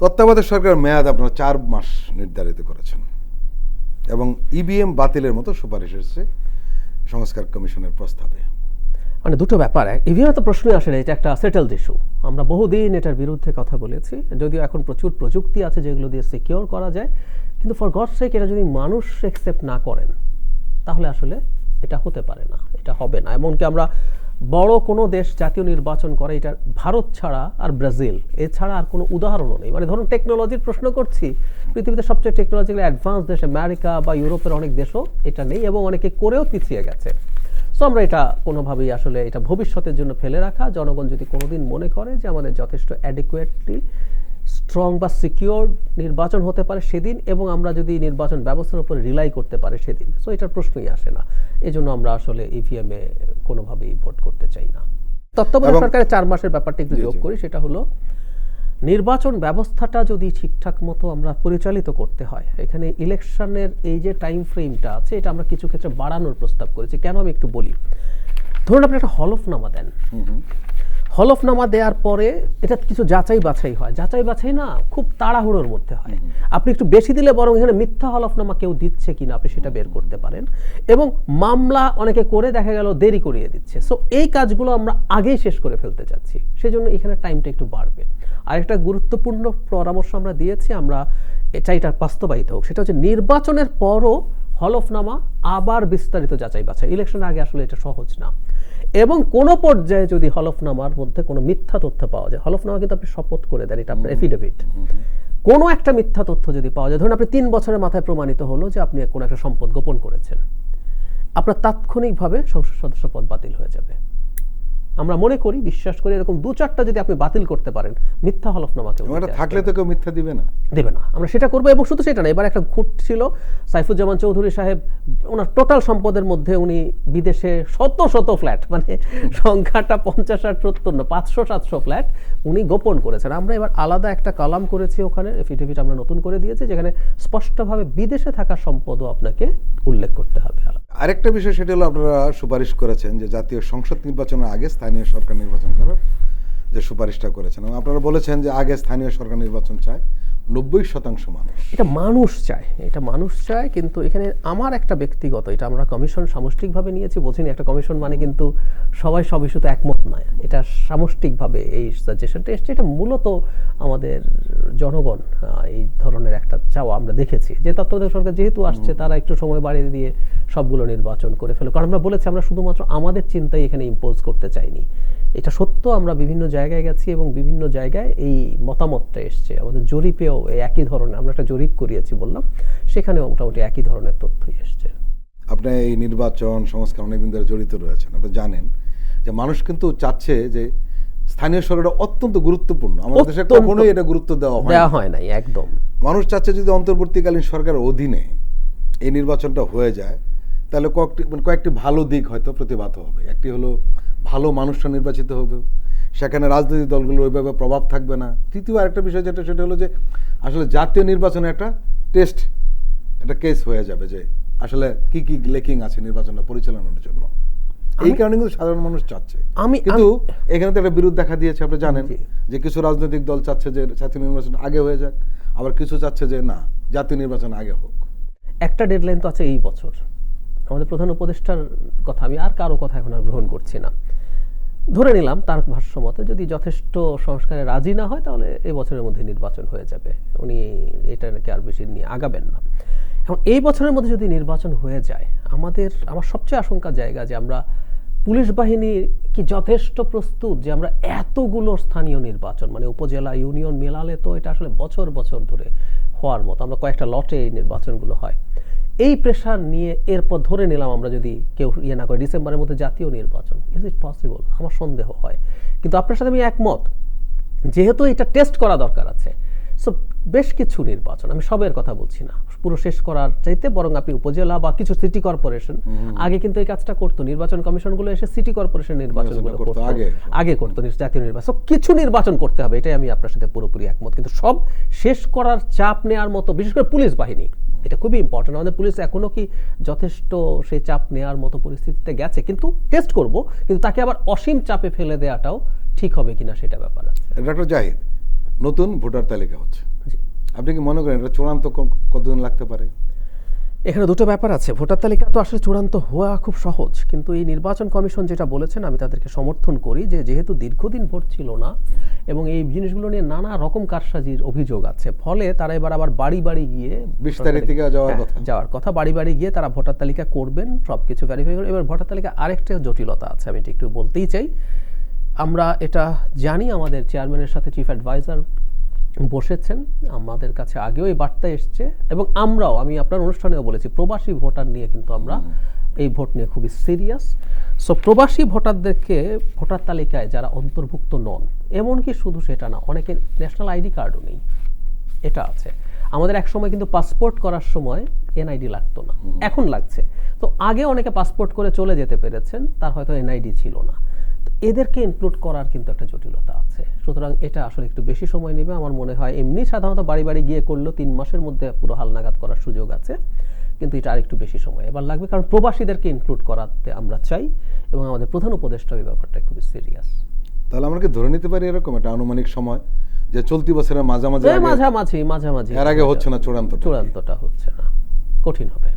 তত্ত্বাবধায়ক সরকার মেয়াদ আপনারা চার মাস নির্ধারিত করেছেন। এবং ইভিএম বাতিলের মতো সুপারিশ এসেছে সংস্কার কমিশনের প্রস্তাবে। মানে দুটো ব্যাপার। ইভিএম তো প্রশ্নই আসে না, এটা একটা সেটেলড ইস্যু আমরা বহুদিন এটার বিরুদ্ধে কথা বলেছি, যদিও এখন প্রচুর প্রযুক্তি আছে যেগুলো দিয়ে সিকিওর করা যায়। কিন্তু ফর গড সেক এটা যদি মানুষ একসেপ্ট না করেন, তাহলে আসলে এটা হতে পারে না, এটা হবে না। এমনকি আমরা বড় কোনো দেশ জাতীয় নির্বাচন করে, এটা ভারত ছাড়া আর ব্রাজিল। এছাড়া আর কোনো উদাহরণও নেই। মানে ধরুন টেকনোলজির প্রশ্ন করছি, পৃথিবীতে সবচেয়ে টেকনোলজিক্যাল অ্যাডভান্স দেশ আমেরিকা বা ইউরোপের অনেক দেশও এটা নেই এবং অনেকে করেও পিছিয়ে গেছে। সো আমরা এটা কোনোভাবেই আসলে এটা ভবিষ্যতের জন্য ফেলে রাখা। জনগণ যদি কোনোদিন মনে করে যে আমাদের যথেষ্ট অ্যাডিকুয়েটলি স্ট্রং বা সিকিওর নির্বাচন হতে পারে সেদিন এবং আমরা যদি নির্বাচন ব্যবস্থার উপর রিলাই করতে পারে সেদিন। সো এটার প্রশ্নই আসে না। এই জন্য আমরা আসলে ইভিএমে কোনোভাবেই ভোট করতে চাই না। তত্ত্বাবধায়ক সরকারের চার মাসের ব্যাপারটা একটু যোগ করি সেটা হলো নির্বাচন ব্যবস্থাটা যদি ঠিকঠাক মতো আমরা পরিচালিত করতে হয় এখানে ইলেকশনের এই যে টাইম ফ্রেমটা আছে এটা আমরা কিছু ক্ষেত্রে বাড়ানোর প্রস্তাব করেছি। কেন আমি একটু বলি? ধরুন আপনি একটা হলফনামা দেন। হলফনামা দেওয়ার পরে এটা কিছু যাচাই বাছাই হয়। যাচাই বাছাই না খুব তাড়াহুড়োর মধ্যে হয়। আপনি একটু বেশি দিলে বরং এখানে মিথ্যা হলফনামা কেউ দিচ্ছে কিনা আপনি সেটা বের করতে পারেন। এবং মামলা অনেকে করে দেখা গেল দেরি করিয়ে দিচ্ছে। সো এই কাজগুলো আমরা আগেই শেষ করে ফেলতে চাচ্ছি। সেজন্য এখানে টাইমটা একটু বাড়বে। আরেকটা গুরুত্বপূর্ণ পরামর্শ আমরা দিয়েছি আমরা এটা এটা বাস্তবায়িত হোক। সেটা হচ্ছে নির্বাচনের পরও হলফনামা আবার বিস্তারিত যাচাই বাছাই ইলেকশনের আগে আসলে এটা সহজ না। এবং কোনো পর্যায়ে যদি হলফনামার মধ্যে কোনো মিথ্যা তথ্য পাওয়া যায় হলফনামা কিন্তু আপনি শপথ করে দেন এটা আপনার এফিডেভিট কোনো একটা মিথ্যা তথ্য যদি পাওয়া যায় ধরুন আপনি তিন বছরের মাথায় প্রমাণিত হলো যে আপনি কোনো একটা সম্পদ গোপন করেছেন। আপনার তাৎক্ষণিকভাবে সংসদ সদস্য পদ বাতিল হয়ে যাবে। আমরা মনে করি বিশ্বাস করি এরকম দু চারটা যদি আপনি বাতিল করতে পারেন মিথ্যা হলফনামা কেউ এবং এটা দিতে আসবে থাকলে তো কেউ মিথ্যা দিবে না। দেবে না। আমরা সেটা করব এবং শুধু সেটা না এবার একটা ঘুট ছিল সাইফুজ্জামান চৌধুরী সাহেব ওনার টোটাল সম্পদের মধ্যে উনি বিদেশে শত শত ফ্ল্যাট মানে সংখ্যাটা পঞ্চাশ ষাট সত্তর না পাঁচশো সাতশো ফ্ল্যাট উনি গোপন করেছেন। আমরা এবার আলাদা একটা কলাম করেছি ওখানে এফিডেভিট আমরা নতুন করে দিয়েছি যেখানে স্পষ্টভাবে বিদেশে থাকা সম্পদও আপনাকে উল্লেখ করতে হবে আলাদা। আরেকটা বিষয় সেটা হলো আপনারা সুপারিশ করেছেন যে জাতীয় সংসদ নির্বাচনের আগে স্থানীয় সরকার নির্বাচন করার যে সুপারিশটা করেছেন। এবং আপনারা বলেছেন যে আগে স্থানীয় সরকার নির্বাচন চায় নব্বই শতাংশ মানুষ। এটা মানুষ চায় এটা মানুষ চায় কিন্তু এখানে আমার একটা ব্যক্তিগত এটা আমরা কমিশন সামষ্টিকভাবে নিয়েছি বোঝিনি একটা কমিশন মানে কিন্তু সবাই সব ইস্যুতে একমত নয়। এটা সামষ্টিকভাবে এই সাজেশনটা এসছে। এটা মূলত আমাদের জনগণ এই ধরনের একটা চাওয়া আমরা দেখেছি। যে তত্ত্বাবধায়ক সরকার যেহেতু আসছে তারা একটু সময় বাড়িয়ে দিয়ে সবগুলো নির্বাচন করে ফেলো। কারণ আমরা বলেছি আমরা শুধুমাত্র আমাদের চিন্তাই এখানে ইম্পোজ করতে চাইনি। এটা সত্য আমরা বিভিন্ন জায়গায় গেছি এবং বিভিন্ন জায়গায় এই মতামতটা এসছে। আমাদের জরিপেও একই ধরনের আমরা একটা জরিপ করিয়েছি বললাম সেখানেও মোটামুটি একই ধরনের তথ্যই এসছে। আপনি এই নির্বাচন সংস্কার অনেকদিন ধরে জড়িত রয়েছেন আপনি জানেন যে মানুষ কিন্তু চাচ্ছে যে স্থানীয় সরকারটা অত্যন্ত গুরুত্বপূর্ণ। আমাদের দেশে কখনোই এটা গুরুত্ব দেওয়া হয় দেওয়া। হয় নাই একদম। মানুষ চাচ্ছে যদি অন্তর্বর্তীকালীন সরকারের অধীনে এই নির্বাচনটা হয়ে যায় তাহলে কয়েকটি মানে কয়েকটি ভালো দিক হয়তো প্রতিভাত হবে। একটি হলো ভালো মানুষরা নির্বাচিত হবে। সেখানে রাজনৈতিক দলগুলোর ওইভাবে প্রভাব থাকবে না। তৃতীয় আরেকটা বিষয় যেটা সেটা হলো যে আসলে জাতীয় নির্বাচনে একটা টেস্ট একটা কেস হয়ে যাবে যে আসলে কি কি লেকিং আছে নির্বাচনটা পরিচালনার জন্য। এই কারণে কিন্তু সাধারণ মানুষ চাচ্ছে। আমি- কিন্তু এখানে তো একটা বিরোধ দেখা দিয়েছে আপনি জানেন। যে কিছু রাজনৈতিক দল চাচ্ছে যে জাতীয় নির্বাচন আগে হয়ে যাক আবার কিছু চাচ্ছে যে না জাতীয় নির্বাচন আগে হোক। একটা ডেডলাইন তো আছে এই বছর। আমাদের প্রধান উপদেষ্টার কথা, আমি আর কারও কথা এখন আর গ্রহণ করছি না। ধরে নিলাম তার ভাষ্য মতে যদি যথেষ্ট সংস্কারে রাজি না হয়, তাহলে এই বছরের মধ্যে নির্বাচন হয়ে যাবে। উনি এটা নাকি আর বেশি নিয়ে আগাবেন না। এখন এই বছরের মধ্যে যদি নির্বাচন হয়ে যায়, আমাদের, আমার সবচেয়ে আশঙ্কা জায়গা যে আমরা পুলিশ বাহিনী কি যথেষ্ট প্রস্তুত যে আমরা এতগুলো স্থানীয় নির্বাচন মানে উপজেলা ইউনিয়ন মেলালে তো এটা আসলে বছর বছর ধরে হওয়ার মতো, আমরা কয়েকটা লটে এই নির্বাচনগুলো হয়। এই প্রেশার নিয়ে এরপর ধরে নিলাম আমরা যদি কেউ ইয়ে না করে ডিসেম্বরের মধ্যে জাতীয় নির্বাচন। ইজ ইট পসিবল আমার সন্দেহ হয়। কিন্তু আপনার সাথে আমি একমত যেহেতু এটা টেস্ট করা দরকার আছে। সো বেশ কিছু নির্বাচন আমি সবের কথা বলছি না। পুরো শেষ করার চাইতে বরং আপনি উপজেলা বা কিছু সিটি কর্পোরেশন আগে কিন্তু এই কাজটা করতো। নির্বাচন কমিশনগুলো এসে সিটি কর্পোরেশন নির্বাচনগুলো করতো। করতো আগে। আগে করতো জাতীয় নির্বাচন। কিছু নির্বাচন করতে হবে এটাই আমি আপনার সাথে পুরোপুরি একমত। কিন্তু সব শেষ করার চাপ নেওয়ার মতো বিশেষ করে পুলিশ বাহিনী এটা খুবই ইম্পর্টেন্ট আমাদের পুলিশ এখনও কি যথেষ্ট সেই চাপ নেওয়ার মতো পরিস্থিতিতে গেছে কিন্তু টেস্ট করব কিন্তু তাকে আবার অসীম চাপে ফেলে দেওয়াটাও ঠিক হবে কিনা সেটা ব্যাপার আছে। ডক্টর জাহিদ নতুন ভোটার তালিকা হচ্ছে। আপনি কি মনে করেন এটা চূড়ান্ত কতদিন লাগতে পারে? এখানে দুটো ব্যাপার আছে। ভোটার তালিকা তো আসলে চূড়ান্ত হওয়া খুব সহজ। কিন্তু এই নির্বাচন কমিশন যেটা বলেছেন আমি তাদেরকে সমর্থন করি যে যেহেতু দীর্ঘদিন ভোট ছিল না এবং এই জিনিসগুলো নিয়ে নানা রকম কারসাজির অভিযোগ আছে। ফলে তারা এবার আবার বাড়ি বাড়ি গিয়ে বিশ তারিখ থেকে যাওয়ার হ্যাঁ, কথা। যাওয়ার কথা। বাড়ি বাড়ি গিয়ে তারা ভোটার তালিকা করবেন সব কিছু ভেরিফাই করবেন এবার ভোটার তালিকা আরেকটা জটিলতা আছে আমি এটা একটু বলতেই চাই। আমরা এটা জানি আমাদের চেয়ারম্যানের সাথে চিফ অ্যাডভাইজার বসেছেন আমাদের কাছে আগেও এই বার্তা এসছে এবং আমরাও আমি আপনার অনুষ্ঠানেও বলেছি প্রবাসী ভোটার নিয়ে কিন্তু আমরা এই ভোট নিয়ে খুবই সিরিয়াস। সো প্রবাসী ভোটারদেরকে ভোটার তালিকায় যারা অন্তর্ভুক্ত নন এমনকি শুধু সেটা না অনেকের ন্যাশনাল আইডি কার্ডও নেই এটা আছে। আমাদের এক সময় কিন্তু পাসপোর্ট করার সময় এনআইডি লাগতো না এখন লাগছে। তো আগে অনেকে পাসপোর্ট করে চলে যেতে পেরেছেন তার হয়তো এনআইডি ছিল না। এদেরকে ইনক্লুড করার কিন্তু একটা জটিলতা আছে। সুতরাং এটা আসলে একটু বেশি সময় নেবে। আমার মনে হয় এমনি সাধারণত বাড়ি বাড়ি গিয়ে করলেও তিন মাসের মধ্যে পুরো হালনাগাদ করার সুযোগ আছে। কিন্তু এটা আরেকটু বেশি সময় এবার লাগবে। কারণ প্রবাসীদেরকে ইনক্লুড করাতে আমরা চাই এবং আমাদের প্রধান উপদেষ্টা এই ব্যাপারটা খুবই সিরিয়াস তাহলে আমরা কি ধরে নিতে পারি এরকম একটা আনুমানিক সময় যে চলতি বছরের মাঝামাঝি মাঝামাঝি মাঝামাঝি। এর আগে হচ্ছে না চূড়ান্ত চূড়ান্তটা হচ্ছে না। কঠিন হবে।